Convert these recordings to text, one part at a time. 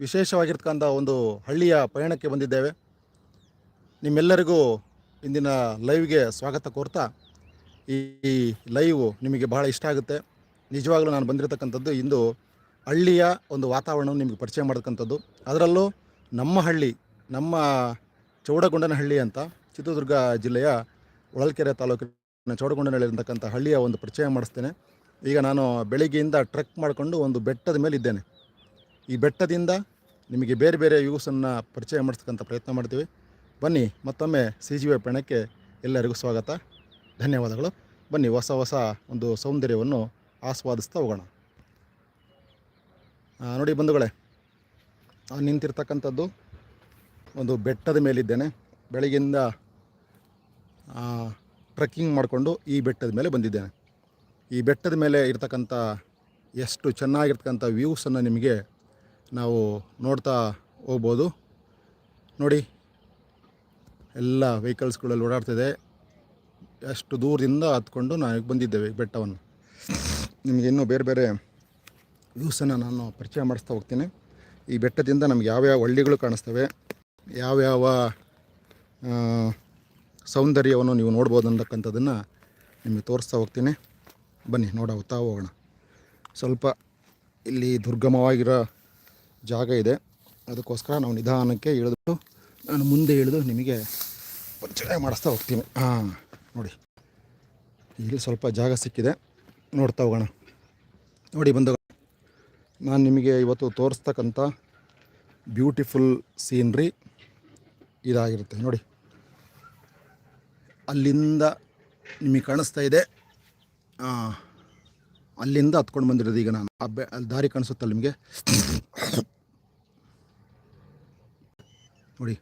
ವಿಶೇಷವಾಗಿರ್ತಕ್ಕಂಥ ಒಂದು ಹಳ್ಳಿಯ ಪಯಣಕ್ಕೆ ಬಂದಿದ್ದೇವೆ. ನಿಮ್ಮೆಲ್ಲರಿಗೂ ಇಂದಿನ ಲೈವ್ಗೆ ಸ್ವಾಗತ ಕೋರ್ತಾ, ಈ ಲೈವ್ ನಿಮಗೆ ಬಹಳ ಇಷ್ಟ ಆಗುತ್ತೆ. ನಿಜವಾಗ್ಲೂ ನಾನು ಬಂದಿರತಕ್ಕಂಥದ್ದು ಇಂದು ಹಳ್ಳಿಯ ಒಂದು ವಾತಾವರಣವನ್ನು ನಿಮಗೆ ಪರಿಚಯ ಮಾಡತಕ್ಕಂಥದ್ದು. ಅದರಲ್ಲೂ ನಮ್ಮ ಹಳ್ಳಿ, ನಮ್ಮ ಚೌಡಗೊಂಡನಹಳ್ಳಿ ಅಂತ ಚಿತ್ರದುರ್ಗ ಜಿಲ್ಲೆಯ ಹೊಳಲ್ಕೆರೆ ತಾಲೂಕಿನ ಚೌಡಗೊಂಡನಹಳ್ಳಿ ಹಳ್ಳಿಯ ಒಂದು ಪರಿಚಯ ಮಾಡಿಸ್ತೇನೆ. ಈಗ ನಾನು ಬೆಳಿಗ್ಗೆಯಿಂದ ಟ್ರೆಕ್ ಮಾಡಿಕೊಂಡು ಒಂದು ಬೆಟ್ಟದ ಮೇಲೆ ಇದ್ದೇನೆ. ಈ ಬೆಟ್ಟದಿಂದ ನಿಮಗೆ ಬೇರೆ ಬೇರೆ ವ್ಯೂಸನ್ನು ಪರಿಚಯ ಮಾಡಿಸ್ತಕ್ಕಂಥ ಪ್ರಯತ್ನ ಮಾಡ್ತೀವಿ. ಬನ್ನಿ ಮತ್ತೊಮ್ಮೆ ಸಿ ಜಿ ವಿ ಪಯಣಕ್ಕೆ ಎಲ್ಲರಿಗೂ ಸ್ವಾಗತ. ಧನ್ಯವಾದಗಳು. ಬನ್ನಿ ಹೊಸ ಹೊಸ ಒಂದು ಸೌಂದರ್ಯವನ್ನು ಆಸ್ವಾದಿಸ್ತಾ ಹೋಗೋಣ. ನೋಡಿ ಬಂಧುಗಳೇ ನಿಂತಿರ್ತಕ್ಕಂಥದ್ದು ಒಂದು ಬೆಟ್ಟದ ಮೇಲಿದ್ದೇನೆ. ಬೆಳಗಿಂದ ಟ್ರೆಕ್ಕಿಂಗ್ ಮಾಡಿಕೊಂಡು ಈ ಬೆಟ್ಟದ ಮೇಲೆ ಬಂದಿದ್ದೇನೆ. ಈ ಬೆಟ್ಟದ ಮೇಲೆ ಇರ್ತಕ್ಕಂಥ ಎಷ್ಟು ಚೆನ್ನಾಗಿರ್ತಕ್ಕಂಥ ವ್ಯೂಸನ್ನು ನಿಮಗೆ ನಾವು ನೋಡ್ತಾ ಹೋಗ್ಬೋದು. ನೋಡಿ, ಎಲ್ಲ ವೆಹಿಕಲ್ಸ್ಗಳಲ್ಲಿ ಓಡಾಡ್ತಿದೆ. ಅಷ್ಟು ದೂರದಿಂದ ಹತ್ಕೊಂಡು ನಾವು ಬಂದಿದ್ದೇವೆ ಬೆಟ್ಟವನ್ನು. ನಿಮಗೆ ಇನ್ನೂ ಬೇರೆ ಬೇರೆ ವ್ಯೂಸನ್ನು ನಾನು ಪರಿಚಯ ಮಾಡಿಸ್ತಾ ಹೋಗ್ತೀನಿ. ಈ ಬೆಟ್ಟದಿಂದ ನಮ್ಗೆ ಯಾವ್ಯಾವ ಹಳ್ಳಿಗಳು ಕಾಣಿಸ್ತವೆ ಯಾವ್ಯಾವ ಸೌಂದರ್ಯವನ್ನು ನೀವು ನೋಡ್ಬೋದು ಅಂತಕ್ಕಂಥದ್ದನ್ನು ನಿಮಗೆ ತೋರಿಸ್ತಾ ಹೋಗ್ತೀನಿ. ಬನ್ನಿ ನೋಡೋಗ್ತಾ ಹೋಗೋಣ. ಸ್ವಲ್ಪ ಇಲ್ಲಿ ದುರ್ಗಮವಾಗಿರೋ ಜಾಗ ಇದೆ. ಅದಕ್ಕೋಸ್ಕರ ನಾವು ನಿಧಾನಕ್ಕೆ ಇಳಿದ್ಬಿಟ್ಟು ನಾನು ಮುಂದೆ ಇಳಿದು ನಿಮಗೆ ಪರಿಚಯ ಮಾಡಿಸ್ತಾ ಹೋಗ್ತೀನಿ. ಹಾಂ ನೋಡಿ. ಇಲ್ಲಿ ಸ್ವಲ್ಪ ಜಾಗ ಸಿಕ್ಕಿದೆ. ನೋಡ್ತಾ ಹೋಗೋಣ. ನೋಡಿ ಬಂದು ನಾನು ನಿಮಗೆ ಇವತ್ತು ತೋರಿಸ್ತಕ್ಕಂಥ ಬ್ಯೂಟಿಫುಲ್ ಸೀನ್ರಿ ಇದಾಗಿರುತ್ತೆ. ನೋಡಿ. ಅಲ್ಲಿಂದ ನಿಮಗೆ ಕಾಣಿಸ್ತಾ ಇದೆ. ಅಲ್ಲಿಂದ ಹತ್ಕೊಂಡು ಬಂದಿರೋದು ಈಗ ನಾನು. ಆ ಬೆ, ಅಲ್ಲಿ ದಾರಿ ಕಾಣಿಸುತ್ತಲ್ಲ ನಿಮಗೆ? ನೋಡಿ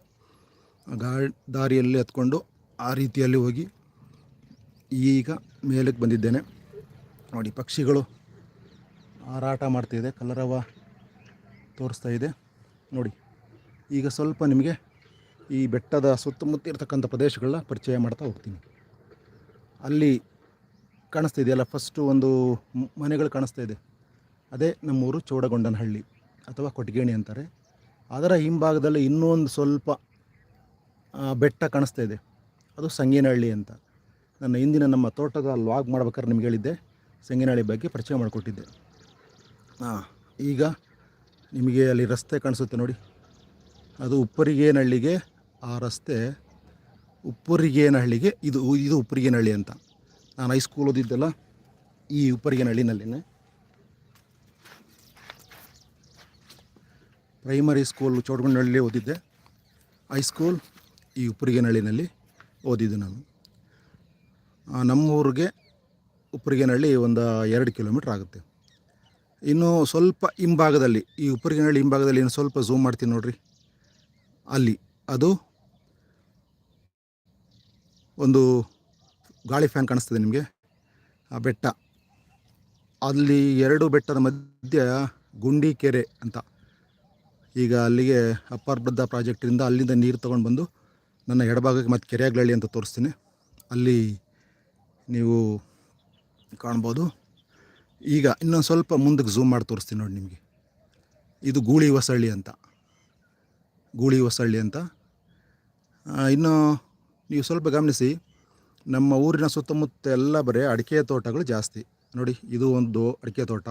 ಗಾ ದಾರಿಯಲ್ಲಿ ಹತ್ಕೊಂಡು ಆ ರೀತಿಯಲ್ಲಿ ಹೋಗಿ ಈಗ ಮೇಲಕ್ಕೆ ಬಂದಿದ್ದೇನೆ. ನೋಡಿ, ಪಕ್ಷಿಗಳು ಹಾರಾಟ ಮಾಡ್ತಿದೆ ಕಲರವ ತೋರಿಸ್ತಾ ಇದೆ. ನೋಡಿ, ಈಗ ಸ್ವಲ್ಪ ನಿಮಗೆ ಈ ಬೆಟ್ಟದ ಸುತ್ತಮುತ್ತ ಇರತಕ್ಕಂಥ ಪ್ರದೇಶಗಳನ್ನ ಪರಿಚಯ ಮಾಡ್ತಾ ಹೋಗ್ತೀನಿ. ಅಲ್ಲಿ ಕಾಣಿಸ್ತಾ ಇದೆಯಲ್ಲ ಫಸ್ಟು ಒಂದು ಮನೆಗಳು ಕಾಣಿಸ್ತಾ ಇದೆ. ಅದೇ ನಮ್ಮೂರು ಚೌಡಗೊಂಡನಹಳ್ಳಿ, ಅಥವಾ ಕೊಟ್ಗೇಣಿ ಅಂತಾರೆ. ಅದರ ಹಿಂಭಾಗದಲ್ಲಿ ಇನ್ನೂ ಒಂದು ಸ್ವಲ್ಪ ಬೆಟ್ಟ ಕಾಣಿಸ್ತಾ ಇದೆ. ಅದು ಸಂಗೇನಹಳ್ಳಿ ಅಂತ. ನನ್ನ ಹಿಂದಿನ ನಮ್ಮ ತೋಟದ ಲಾಗ್ ಮಾಡ್ಬೇಕಾದ್ರೆ ನಿಮ್ಗೆ ಹೇಳಿದ್ದೆ. ಸಂಗೇನಹಳ್ಳಿ ಬಗ್ಗೆ ಪರಿಚಯ ಮಾಡಿಕೊಟ್ಟಿದ್ದೆ. ಹಾಂ ಈಗ ನಿಮಗೆ ಅಲ್ಲಿ ರಸ್ತೆ ಕಾಣಿಸುತ್ತೆ ನೋಡಿ. ಅದು ಉಪ್ಪರಿಗೇನಹಳ್ಳಿಗೆ, ಆ ರಸ್ತೆ ಉಪ್ಪರಿಗೇನಹಳ್ಳಿಗೆ, ಇದು ಇದು ಉಪ್ಪರಿಗೇನಹಳ್ಳಿ ಅಂತ. ನಾನು ಹೈಸ್ಕೂಲ್ ಓದಿದ್ದೆಲ್ಲ ಈ ಉಪ್ಪರಿಗೇನಹಳ್ಳಿನಲ್ಲಿನೇ. ಪ್ರೈಮರಿ ಸ್ಕೂಲ್ ಚೌಡಗೊಂಡಹಳ್ಳಿ ಓದಿದ್ದೆ. ಹೈಸ್ಕೂಲ್ ಈ ಉಪ್ಪರಿಗೆನಹಳ್ಳಿನಲ್ಲಿ ಓದಿದ್ದು ನಾನು. ನಮ್ಮೂರಿಗೆ ಉಪ್ಪರಿಗೆನಹಳ್ಳಿ ಒಂದು ಎರಡು ಕಿಲೋಮೀಟ್ರ್ ಆಗುತ್ತೆ. ಇನ್ನು ಸ್ವಲ್ಪ ಹಿಂಭಾಗದಲ್ಲಿ, ಈ ಉಪ್ಪರಿಗೆನಹಳ್ಳಿ ಹಿಂಭಾಗದಲ್ಲಿ ಇನ್ನು ಸ್ವಲ್ಪ ಝೂಮ್ ಮಾಡ್ತೀನಿ ನೋಡಿರಿ. ಅಲ್ಲಿ ಅದು ಒಂದು ಗಾಳಿ ಫ್ಯಾನ್ ಕಾಣಿಸ್ತದೆ ನಿಮಗೆ? ಆ ಬೆಟ್ಟ. ಅಲ್ಲಿ ಎರಡು ಬೆಟ್ಟದ ಮಧ್ಯ ಗುಂಡಿ ಕೆರೆ ಅಂತ. ಈಗ ಅಲ್ಲಿಗೆ ಅಪ್ಪರ್ ಬೃದ್ಧ ಪ್ರಾಜೆಕ್ಟಿಂದ ಅಲ್ಲಿಂದ ನೀರು ತೊಗೊಂಡು ಬಂದು ನನ್ನ ಎಡಭಾಗಕ್ಕೆ ಮತ್ತು ಕೆರೆಯಾಗ್ಲಳ್ಳಿ ಅಂತ ತೋರಿಸ್ತೀನಿ. ಅಲ್ಲಿ ನೀವು ಕಾಣ್ಬೋದು. ಈಗ ಇನ್ನೊಂದು ಸ್ವಲ್ಪ ಮುಂದಕ್ಕೆ ಝೂಮ್ ಮಾಡಿ ತೋರಿಸ್ತೀನಿ ನೋಡಿ ನಿಮಗೆ. ಇದು ಗೂಳಿ ಹೊಸಳ್ಳಿ ಅಂತ. ಗೂಳಿ ಹೊಸಳ್ಳಿ ಅಂತ. ಇನ್ನು ನೀವು ಸ್ವಲ್ಪ ಗಮನಿಸಿ, ನಮ್ಮ ಊರಿನ ಸುತ್ತಮುತ್ತ ಎಲ್ಲ ಬರೀ ಅಡಿಕೆ ತೋಟಗಳು ಜಾಸ್ತಿ. ನೋಡಿ, ಇದು ಒಂದು ಅಡಿಕೆ ತೋಟ.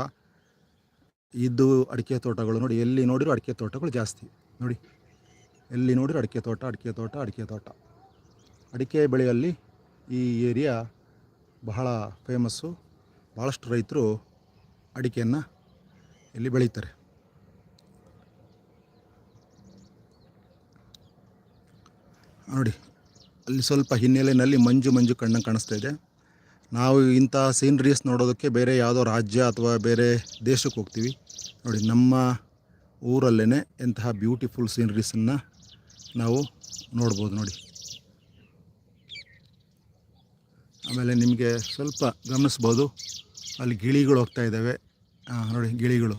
ಇದು ಅಡಿಕೆ ತೋಟಗಳು ನೋಡಿ, ಎಲ್ಲಿ ನೋಡಿರೋ ಅಡಿಕೆ ತೋಟಗಳು ಜಾಸ್ತಿ. ನೋಡಿ, ಎಲ್ಲಿ ನೋಡಿರೋ ಅಡಿಕೆ ತೋಟ ಅಡಿಕೆ ತೋಟ ಅಡಿಕೆ ತೋಟ. ಅಡಿಕೆ ಬೆಳೆಯಲ್ಲಿ ಈ ಏರಿಯಾ ಬಹಳ ಫೇಮಸ್ಸು ಭಾಳಷ್ಟು ರೈತರು ಅಡಿಕೆಯನ್ನು ಇಲ್ಲಿ ಬೆಳೀತಾರೆ? ನೋಡಿ, ಅಲ್ಲಿ ಸ್ವಲ್ಪ ಹಿನ್ನೆಲೆಯಲ್ಲಿ ಮಂಜು ಮಂಜು ಕಣ್ಣಂಗೆ ಕಾಣಿಸ್ತಾ ಇದೆ. ನಾವು ಇಂಥ ಸೀನ್ರೀಸ್ ನೋಡೋದಕ್ಕೆ ಬೇರೆ ಯಾವುದೋ ರಾಜ್ಯ ಅಥವಾ ಬೇರೆ ದೇಶಕ್ಕೆ ಹೋಗ್ತೀವಿ. ನೋಡಿ, ನಮ್ಮ ಊರಲ್ಲೇ ಎಂತಹ ಬ್ಯೂಟಿಫುಲ್ ಸೀನ್ರೀಸನ್ನು ನಾವು ನೋಡ್ಬೋದು ನೋಡಿ. ಆಮೇಲೆ ನಿಮಗೆ ಸ್ವಲ್ಪ ಗಮನಿಸ್ಬೋದು. ಅಲ್ಲಿ ಗಿಳಿಗಳು ಹೋಗ್ತಾ ಇದ್ದಾವೆ. ನೋಡಿ ಗಿಳಿಗಳು.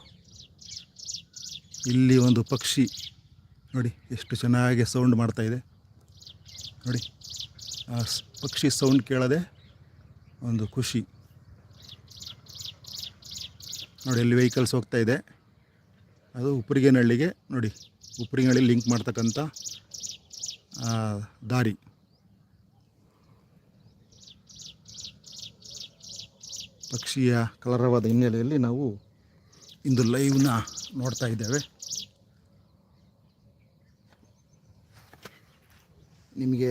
ಇಲ್ಲಿ ಒಂದು ಪಕ್ಷಿ. ನೋಡಿ, ಎಷ್ಟು ಚೆನ್ನಾಗಿ ಸೌಂಡ್ ಮಾಡ್ತಾಯಿದೆ ನೋಡಿ ಪಕ್ಷಿ ಸೌಂಡ್ ಕೇಳದೆ ಒಂದು ಖುಷಿ. ನೋಡಿ ಅಲ್ಲಿ ವೆಹಿಕಲ್ಸ್ ಹೋಗ್ತಾ ಇದೆ. ಅದು ಉಪ್ರಿಗೇನಹಳ್ಳಿಗೆ ನೋಡಿ ಉಪ್ರಿಗೇನಹಳ್ಳಿ ಲಿಂಕ್ ಮಾಡ್ತಕ್ಕಂಥ ದಾರಿ. ಪಕ್ಷಿಯ ಕಲರವಾದ ಹಿನ್ನೆಲೆಯಲ್ಲಿ ನಾವು ಇಂದು ಲೈವ್ನ ನೋಡ್ತಾ ಇದ್ದೇವೆ. ನಿಮಗೆ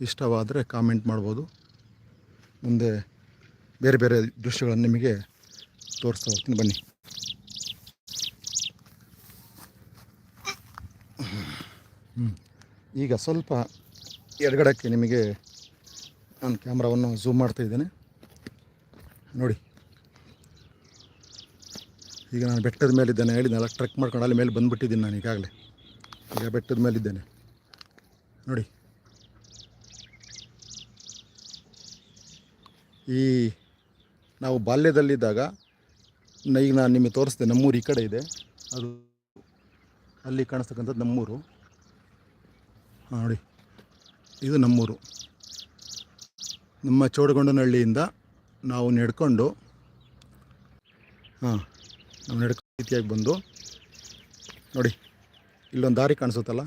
ಇಷ್ಟವಾದರೆ ಕಾಮೆಂಟ್ ಮಾಡ್ಬೋದು. ಮುಂದೆ ಬೇರೆ ಬೇರೆ ದೃಶ್ಯಗಳನ್ನು ನಿಮಗೆ ತೋರಿಸ್ತಾ ಹೋಗ್ತೀನಿ. ಬನ್ನಿ. ಈಗ ಸ್ವಲ್ಪ ಎಡಗಡಕ್ಕೆ ನಿಮಗೆ ನಾನು ಕ್ಯಾಮ್ರಾವನ್ನು ಝೂಮ್ ಮಾಡ್ತಾ ಇದ್ದೇನೆ. ನೋಡಿ. ಈಗ ನಾನು ಬೆಟ್ಟದ ಮೇಲಿದ್ದೇನೆ. ಹೇಳಿದ್ದೆನಲ್ಲ ಟ್ರೆಕ್ ಮಾಡ್ಕೊಂಡು ಅಲ್ಲಿ ಮೇಲೆ ಬಂದುಬಿಟ್ಟಿದ್ದೀನಿ ನಾನು ಈಗಾಗಲೇ. ಈಗ ಬೆಟ್ಟದ ಮೇಲಿದ್ದೇನೆ. ನೋಡಿ. ಈ ನಾವು ಬಾಲ್ಯದಲ್ಲಿದ್ದಾಗ ಈಗ ನಾನು ನಿಮಗೆ ತೋರಿಸ್ದೆ, ನಮ್ಮೂರು ಈ ಕಡೆ ಇದೆ. ಅದು ಅಲ್ಲಿ ಕಾಣಿಸ್ತಕ್ಕಂಥದ್ದು ನಮ್ಮೂರು. ಹಾಂ ನೋಡಿ, ಇದು ನಮ್ಮೂರು. ನಮ್ಮ ಚೋಡಗೊಂಡನಹಳ್ಳಿಯಿಂದ ನಾವು ನಡ್ಕೊಂಡು, ಹಾಂ, ನಾವು ನಡ್ಕೊಂಡು ರೀತಿಯಾಗಿ ಬಂದು, ನೋಡಿ, ಇಲ್ಲೊಂದು ದಾರಿ ಕಾಣಿಸುತ್ತಲ್ಲ?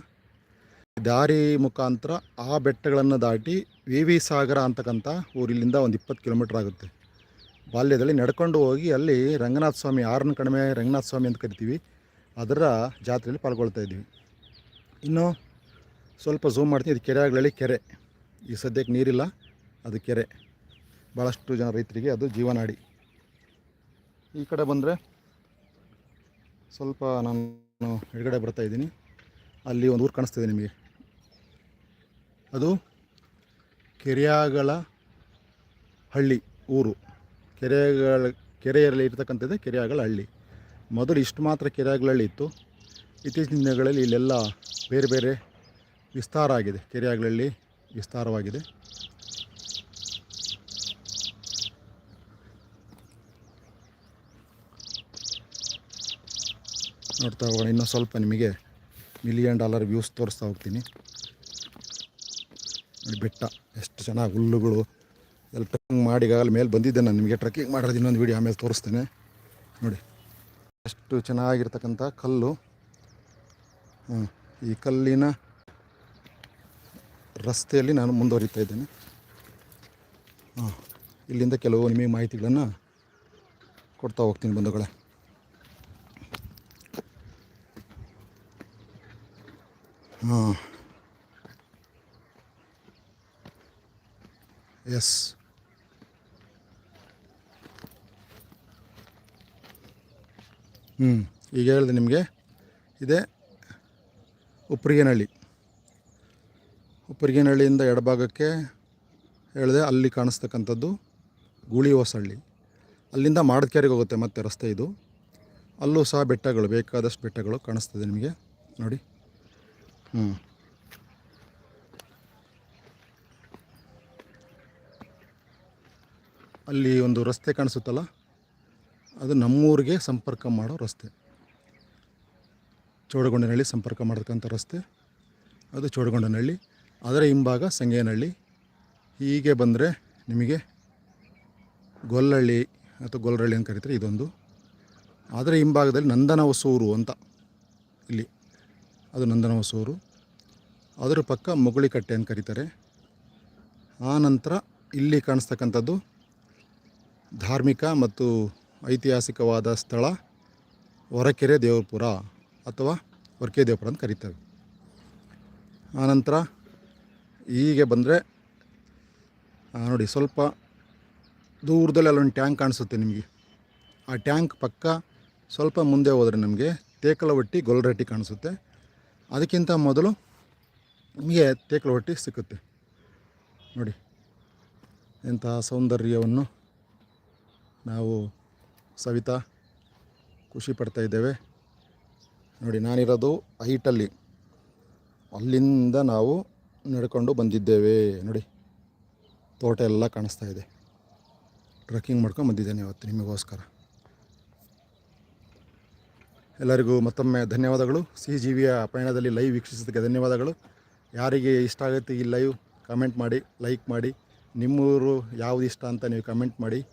ದಾರಿ ಮುಖಾಂತರ ಆ ಬೆಟ್ಟಗಳನ್ನು ದಾಟಿ ವಿ ವಿ ಸಾಗರ ಅಂತಕ್ಕಂಥ ಊರಿಲ್ಲಿಂದ ಒಂದು ಇಪ್ಪತ್ತು ಕಿಲೋಮೀಟ್ರ್ ಆಗುತ್ತೆ. ಬಾಲ್ಯದಲ್ಲಿ ನಡ್ಕೊಂಡು ಹೋಗಿ ಅಲ್ಲಿ ರಂಗನಾಥ ಸ್ವಾಮಿ ಆರನ ಕಡಿಮೆ ರಂಗನಾಥ ಸ್ವಾಮಿ ಅಂತ ಕರಿತೀವಿ. ಅದರ ಜಾತ್ರೆಯಲ್ಲಿ ಪಾಲ್ಗೊಳ್ತಾ ಇದ್ದೀವಿ. ಇನ್ನು ಸ್ವಲ್ಪ ಝೂಮ್ ಮಾಡ್ತೀನಿ. ಇದು ಕೆರೆಗಳಲ್ಲಿ ಕೆರೆ. ಈ ಸದ್ಯಕ್ಕೆ ನೀರಿಲ್ಲ, ಅದು ಕೆರೆ. ಭಾಳಷ್ಟು ಜನ ರೈತರಿಗೆ ಅದು ಜೀವನಾಡಿ. ಈ ಕಡೆ ಬಂದರೆ ಸ್ವಲ್ಪ ನಾನು ಎಡಗಡೆ ಬರ್ತಾ ಇದ್ದೀನಿ. ಅಲ್ಲಿ ಒಂದು ಊರು ಕಾಣಿಸ್ತಿದೆ ನಿಮಗೆ. ಅದು ಕೆರೆಯಾಗಳ ಹಳ್ಳಿ, ಊರು. ಕೆರೆಗಳ ಕೆರೆಯಲ್ಲಿ ಇರ್ತಕ್ಕಂಥದ್ದೇ ಕೆರೆಯಾಗಳ ಹಳ್ಳಿ. ಮೊದಲು ಇಷ್ಟು ಮಾತ್ರ ಕೆರೆಯಾಗಳ ಹಳ್ಳಿ ಇತ್ತು. ಇತ್ತೀಚಿನ ದಿನಗಳಲ್ಲಿ ಇಲ್ಲೆಲ್ಲ ಬೇರೆ ಬೇರೆ ವಿಸ್ತಾರ ಆಗಿದೆ. ಕೆರೆಯಾಗಳಲ್ಲಿ ವಿಸ್ತಾರವಾಗಿದೆ. ನೋಡ್ತಾ ಹೋಗೋಣ. ಇನ್ನೂ ಸ್ವಲ್ಪ ನಿಮಗೆ ಮಿಲಿಯನ್ ಡಾಲರ್ ವ್ಯೂಸ್ ತೋರಿಸ್ತಾ ಹೋಗ್ತೀನಿ. ನೋಡಿ ಬೆಟ್ಟ, ಎಷ್ಟು ಚೆನ್ನಾಗಿ ಹುಲ್ಲುಗಳು, ಎಲ್ಲ ಟ್ರಕ್ಕಿಂಗ್ ಮಾಡಿ ಈಗಾಗಲೇ ಮೇಲೆ ಬಂದಿದ್ದೆ ನಾನು ನಿಮಗೆ. ಟ್ರಕ್ಕಿಂಗ್ ಮಾಡಿರೋದು ಇನ್ನೊಂದು ವೀಡಿಯೋ ಆಮೇಲೆ ತೋರಿಸ್ತೇನೆ. ನೋಡಿ, ಎಷ್ಟು ಚೆನ್ನಾಗಿರ್ತಕ್ಕಂಥ ಕಲ್ಲು. ಈ ಕಲ್ಲಿನ ರಸ್ತೆಯಲ್ಲಿ ನಾನು ಮುಂದುವರಿತಾ ಇದ್ದೇನೆ. ಹಾಂ, ಇಲ್ಲಿಂದ ಕೆಲವು ನಿಮಗೆ ಮಾಹಿತಿಗಳನ್ನು ಕೊಡ್ತಾ ಹೋಗ್ತೀನಿ ಬಂಧುಗಳೇ. ಹಾಂ ಎಸ್ ಹ್ಞೂ ಈಗ ಹೇಳಿದೆ ನಿಮಗೆ. ಇದೆ ಉಪ್ಪರಿಗೆನಹಳ್ಳಿ. ಉಪ್ಪರಿಗೆನಹಳ್ಳಿಯಿಂದ ಎಡಭಾಗಕ್ಕೆ ಹೇಳಿದೆ ಅಲ್ಲಿ ಕಾಣಿಸ್ತಕ್ಕಂಥದ್ದು ಗೂಳಿ ಹೊಸಹಳ್ಳಿ ಅಲ್ಲಿಂದ ಮಾಡದ್ಕೇರಿಗೆ ಹೋಗುತ್ತೆ ಮತ್ತೆ ರಸ್ತೆ ಇದು. ಅಲ್ಲೂ ಸಹ ಬೆಟ್ಟಗಳು, ಬೇಕಾದಷ್ಟು ಬೆಟ್ಟಗಳು ಕಾಣಿಸ್ತದೆ ನಿಮಗೆ. ನೋಡಿ. ಹ್ಞೂ ಅಲ್ಲಿ ಒಂದು ರಸ್ತೆ ಕಾಣಿಸುತ್ತಲ್ಲ, ಅದು ನಮ್ಮೂರಿಗೆ ಸಂಪರ್ಕ ಮಾಡೋ ರಸ್ತೆ. ಚೋಡಗೊಂಡನಹಳ್ಳಿ ಸಂಪರ್ಕ ಮಾಡತಕ್ಕಂಥ ರಸ್ತೆ. ಅದು ಚೋಡಗೊಂಡನಹಳ್ಳಿ. ಅದರ ಹಿಂಭಾಗ ಸಂಗೇನಹಳ್ಳಿ. ಹೀಗೆ ಬಂದರೆ ನಿಮಗೆ ಗೊಲ್ಲಹಳ್ಳಿ ಅಥವಾ ಗೊಲ್ಲರಳ್ಳಿ ಅಂತ ಕರೀತಾರೆ, ಇದೊಂದು. ಅದರ ಹಿಂಭಾಗದಲ್ಲಿ ನಂದನ ಹೊಸೂರು ಅಂತ ಇಲ್ಲಿ. ಅದು ನಂದನ ಹೊಸೂರು ಅದರ ಪಕ್ಕ ಮುಗುಳಿಕಟ್ಟೆ ಅಂತ ಕರೀತಾರೆ. ಆ ನಂತರ ಇಲ್ಲಿ ಕಾಣಿಸ್ತಕ್ಕಂಥದ್ದು ಧಾರ್ಮಿಕ ಮತ್ತು ಐತಿಹಾಸಿಕವಾದ ಸ್ಥಳ ಹೊರಕೆರೆ ದೇವಪುರ ಅಥವಾ ಹೊರಕೆ ದೇವಪುರ ಅಂತ ಕರೀತಾರೆ ಆನಂತರ ಹೀಗೆ ಬಂದರೆ ನೋಡಿ ಸ್ವಲ್ಪ ದೂರದಲ್ಲಿ ಅಲ್ಲೊಂದು ಟ್ಯಾಂಕ್ ಕಾಣಿಸುತ್ತೆ ನಿಮಗೆ. ಆ ಟ್ಯಾಂಕ್ ಪಕ್ಕ ಸ್ವಲ್ಪ ಮುಂದೆ ಹೋದರೆ ನಮಗೆ ತೇಕಲವಟ್ಟಿ ಗೊಲ್ರಟ್ಟಿ ಕಾಣಿಸುತ್ತೆ. ಅದಕ್ಕಿಂತ ಮೊದಲು ನಿಮಗೆ ತೇಕಲವಟ್ಟಿ ಸಿಕ್ಕುತ್ತೆ. ನೋಡಿ ಎಂತಹ ಸೌಂದರ್ಯವನ್ನು ನಾವು ಸವಿತಾ ಖುಷಿ ಪಡ್ತಾ ಇದ್ದೇವೆ. ನೋಡಿ, ನಾನಿರೋದು ಹೈಟಲ್ಲಿ ಅಲ್ಲಿಂದ ನಾವು ನಡ್ಕೊಂಡು ಬಂದಿದ್ದೇವೆ. ನೋಡಿ, ತೋಟ ಎಲ್ಲ ಕಾಣಿಸ್ತಾ ಇದೆ. ಟ್ರೆಕ್ಕಿಂಗ್ ಮಾಡ್ಕೊಂಡು ಬಂದಿದ್ದೇನೆ ಇವತ್ತು ನಿಮಗೋಸ್ಕರ. ಎಲ್ಲರಿಗೂ ಮತ್ತೊಮ್ಮೆ ಧನ್ಯವಾದಗಳು. ಸಿ ಜೀವಿಯ ಪಯಣದಲ್ಲಿ ಲೈವ್ ವೀಕ್ಷಿಸಿದ್ದಕ್ಕೆ ಧನ್ಯವಾದಗಳು. ಯಾರಿಗೆ ಇಷ್ಟ ಆಗುತ್ತೆ ಈ ಲೈವ್ ಕಮೆಂಟ್ ಮಾಡಿ ಲೈಕ್ ಮಾಡಿ. ನಿಮ್ಮೂರು ಯಾವುದು ಇಷ್ಟ ಅಂತ ನೀವು ಕಮೆಂಟ್ ಮಾಡಿ.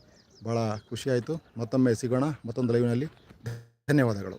ಭಾಳ ಖುಷಿಯಾಯಿತು ಮತ್ತೊಮ್ಮೆ ಸಿಗೋಣ. ಮತ್ತೊಂದು ಲೈವ್ನಲ್ಲಿ ಧನ್ಯವಾದಗಳು.